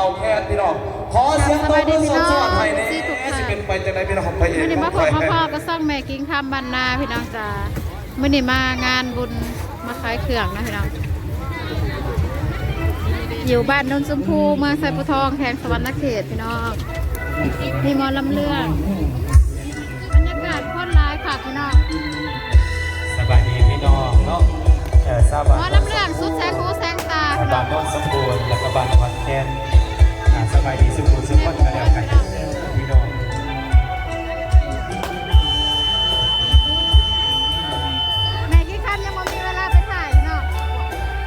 าวแค่พี่น้องขอเสียงตบมือสดๆให้แน่สิเป็นไปจังไดพี่น้องไปเองมื่อนี้มาพบมาพ่อก็ซ่องแม่กิ้งคำบันนาพี่น้องจ้ามื่อนี้มางานบุญมาขายเครื่องนะพี่น้องอยู่บ้านนนชมพูเมืองไซปุทองแขวงสวรรณเขตพี่น้องมีหมอลำเรื่องบรรยากาศโคตรร้ายค่ะพี่น้องสบายดีพี่น้องเนาะเออทราบหมว่าอลำเรื่องสุดแสงหูแสงตาพี่น้บ้าอนงโนนสมบูรณ์และก็บ้านวัดแคนอ่าสบายดีสุขุมสุขคนกันแล้วกันพี่น้องแม่กิ้งคำยังไม่มีเวลาไปถ่ายพี่น้อง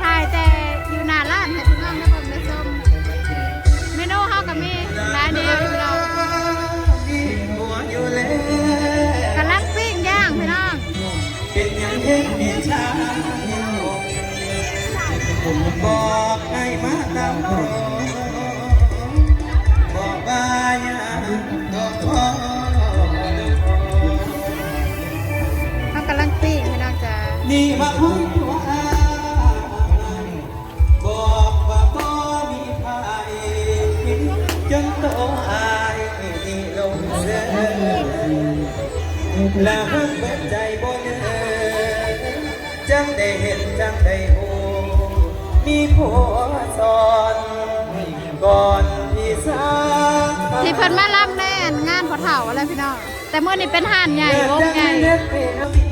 ถ่ายแต่อยู่หน้าร้านให้พี่น้องได้เบิ่งได้ชมเมนูเฮากับมีหลายแนวอยู่พี่น้องกำลังปิ้งย่างพี่น้องเป็นยังเห็นมีชาผมบอกให้มาตามรอ นี่มาพูดว่าบอกว่าบ่มีใครจนโตอายลงเส้นและหักเบิดใจบ่เนื้อจังได้เห็นจังได้หูมีผัวสอนก่อนที่สาที่เพิ่นมารับแน่นงานพอเฒ่าอะไรพี่น้องแต่เมื่อนี้เป็นห่านใหญ่วงใหญ่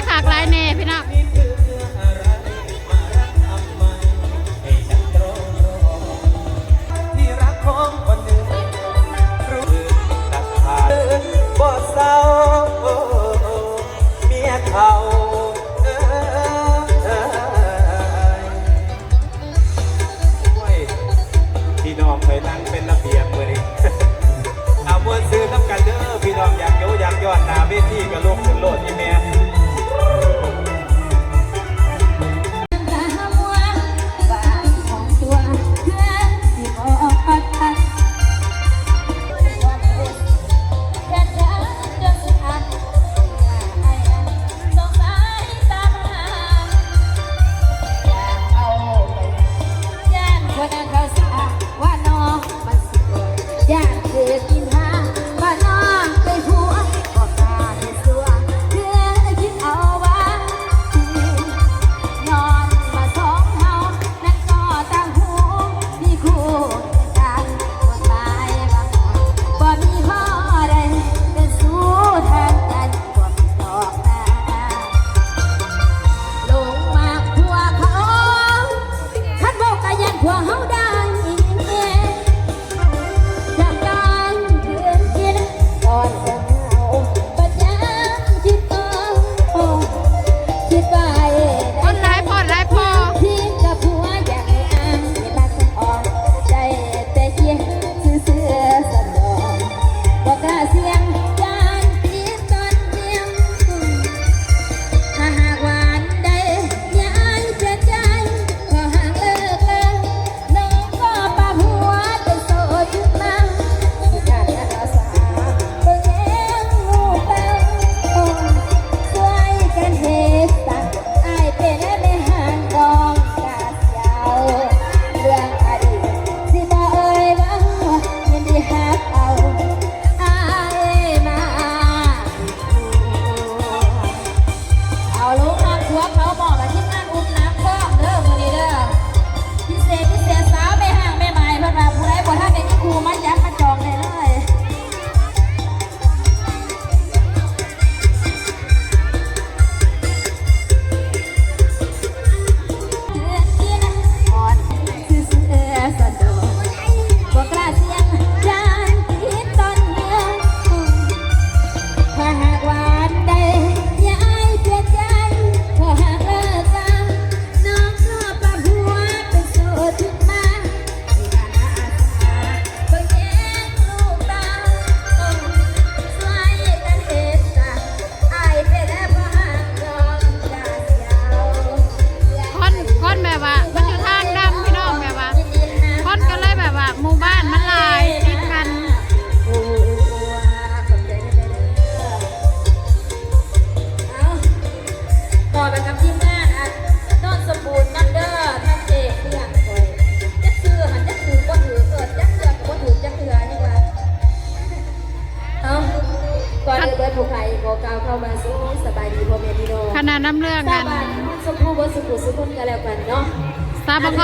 ายขากลายแน่พี่น้องให้ฉันตรงที่รักของคนหนึ่งรู้รักพาบ่เศร้าเมียเขา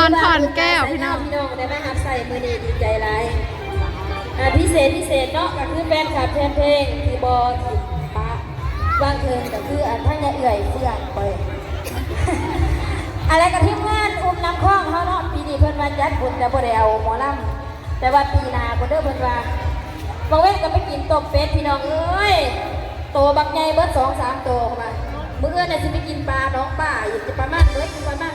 รขอนแก้วพี่น้องพี่น้องได้มาหับใส่มือนี้ดีใจหลายอ่าพิเศษพิเศษเนาะก็คือแฟนคลับแฟนเพลงที่บอที่ปะบางเคินก็คืออันท่านจะเอื่อยเฟื่องไปอะไรกับทีมงานอุ้มน้ำคล้องเขาเนาะปีนี้เพิ่นมาจัดบุญแต่บ่ได้เอาหมอลำแต่ว่าปีนาเพิ่นเด้อเพิ่นว่าบางเว้นก็ไปกินต้มเป็ดพี่น้องเอ้ยโตบักใหญ่เบิร์ดสองสามโตเข้ามามื้ออื่นน่ะสิไปกินปลาน้องป้าอยู่จะประมาณเบิดประมาณ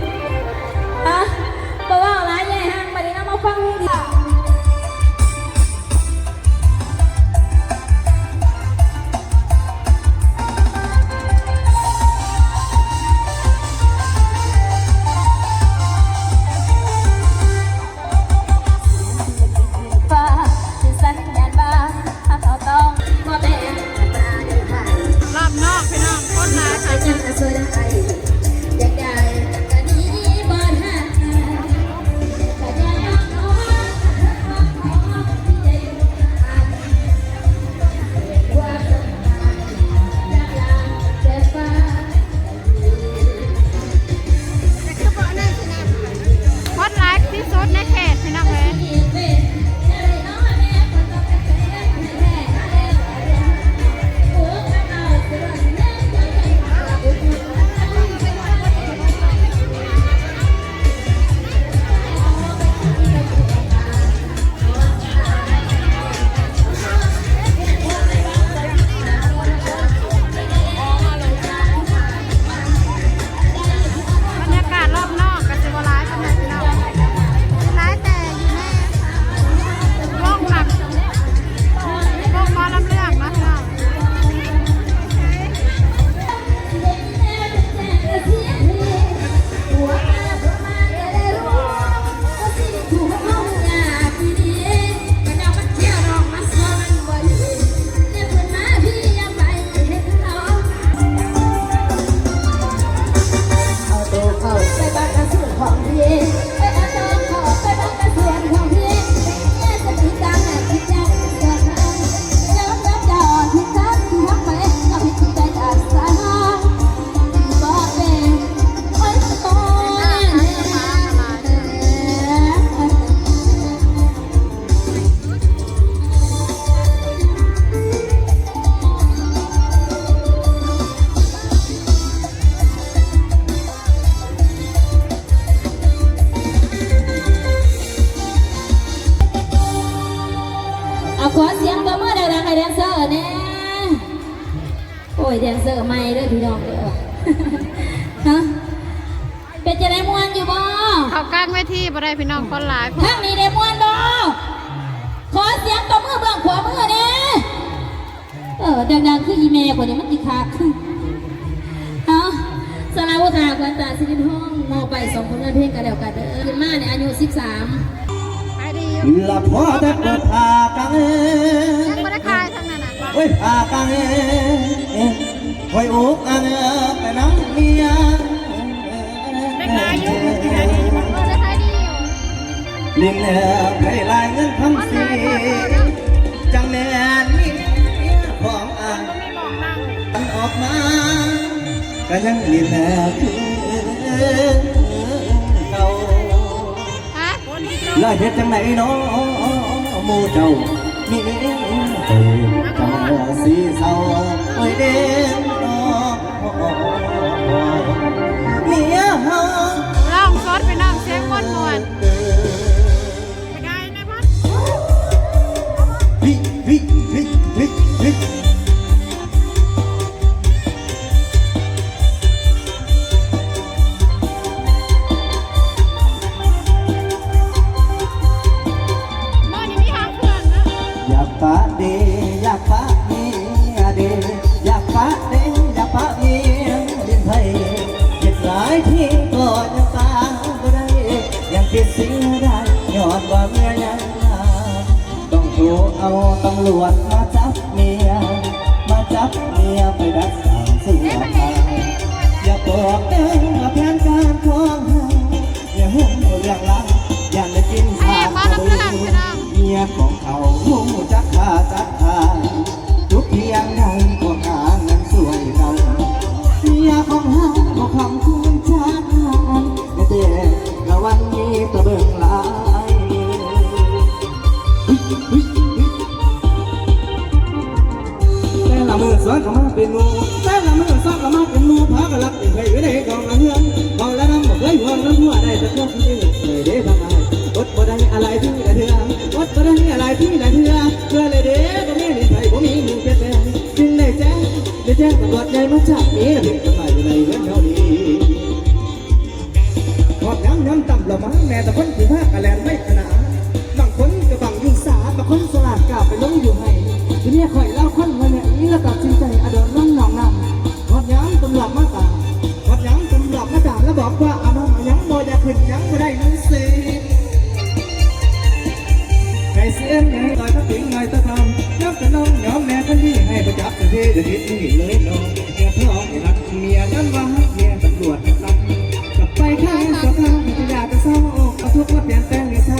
ยแดนเซอร์ใหม่เด้อพี่น้องเด้อฮะเป็นจะได้มวนอยู่บ่เขากลางเวทีบ่ได้พี่น้องคนร้ายทางนี้ได้มวนบ่ขอเสียงตัวมือเบื้องขวามือเนี่ยเออดังๆคืออีเมลคนนี้มันติขาดเอาสลาวุธาควันตาสิรินห้องมอไปสองคนเล่นเพลงกันแล้วกันเด้อขึ้นมาในยอายุ13ขายดีอยู่ละพอแต่เปิดพากังยังไม่ได้ขายทั้งนั้นนะ เฮ้ยพากังคอยอุกอันไปน้ำเมียได้ขายอยู่ได้ขายดีมันก็ได้ขายดีอยู่ลิ้นไผ่ลายเงินคำสีจังแม่นมีของอ่านก็มีบอกนั่งมันออกมาก็ยังลิ้นคือเก่าฮะลายเฮ็ดจังไหนเนาะหมู่เจ้ามีใจจัง สีเศร้าโอ้เด้ ตำรวจ เป็นงูแซ่ละมือซอกละมากเป็นงูพากระลักเป็นใครไม่ได้ของละเงื่อนพอแล้วน้ำบอกเลยพอน้ำหัวได้แต่พวกที่ไม่เด้ทำไมวัดบ่ได้อะไรที่ไหนเถื่อวดบ่ได้อะไรที่ไหนเถื่อเพื่อเลยเด็ก็ไม่ได้ใส่ผมมีมือเงแค่แต่จึงได้แจ้งได้แจ้งตำรวจใหญ่มาจับนี้เป็นทำไมอยู่ในเรื่องเท่านี้พอดย้ำย้ำต่ำละมั้งแม่ตะพ้นถือพากันแล เทศเดี๋ยวนี้นี่เลยน้องแกท้องรักเมียนั้นว่าให้เมียตำรวจนักกลับไปข้างสะพานจะอยากจะเศร้าอกเอาทุกข์มาเปลี่ยนแปลงในใจ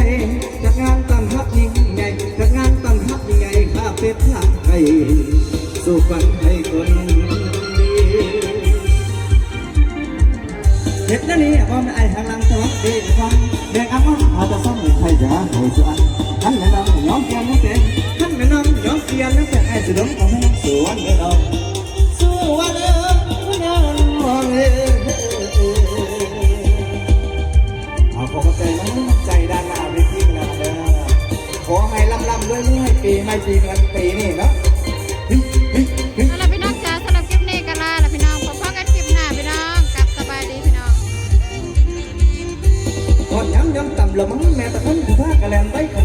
จากงานตอนทับยิ่งใหญ่จากงานตอนทับยิ่งใหญ่ข้าเป็ดข้าไก่สู่ฝันให้คนดีเฮ็ดนั่นนี่ความไอ้ทางลังตอนดีฟังเด็กอามันอาจจะซ่อมใครจะให้สวนขันแม่น้องยอมเกียนน้องเต็งขันแม่น้องยอมเกียนน้องเต็งไอ้สุดงของ สวนเด้อน้องสวนเด้อน้องเอ้เอาขอบใจน้องใจด้านหน้าเวทีนะเด้อขอให้ลำลำด้วยด้วยปีไม่ปีเงินปีนี่เนาะเฮ้ยเฮ้ยเฮ้ยสำหรับพี่น้องจ้าสำหรับคลิปนี้ก็ลาละพี่น้องพบกันคลิปหน้าพี่น้องกลับสบายดีพี่น้องก่อนย้ำย้ำต่ำละมั้งแม่แต่คนผู้ภาคกะแลนไว้ข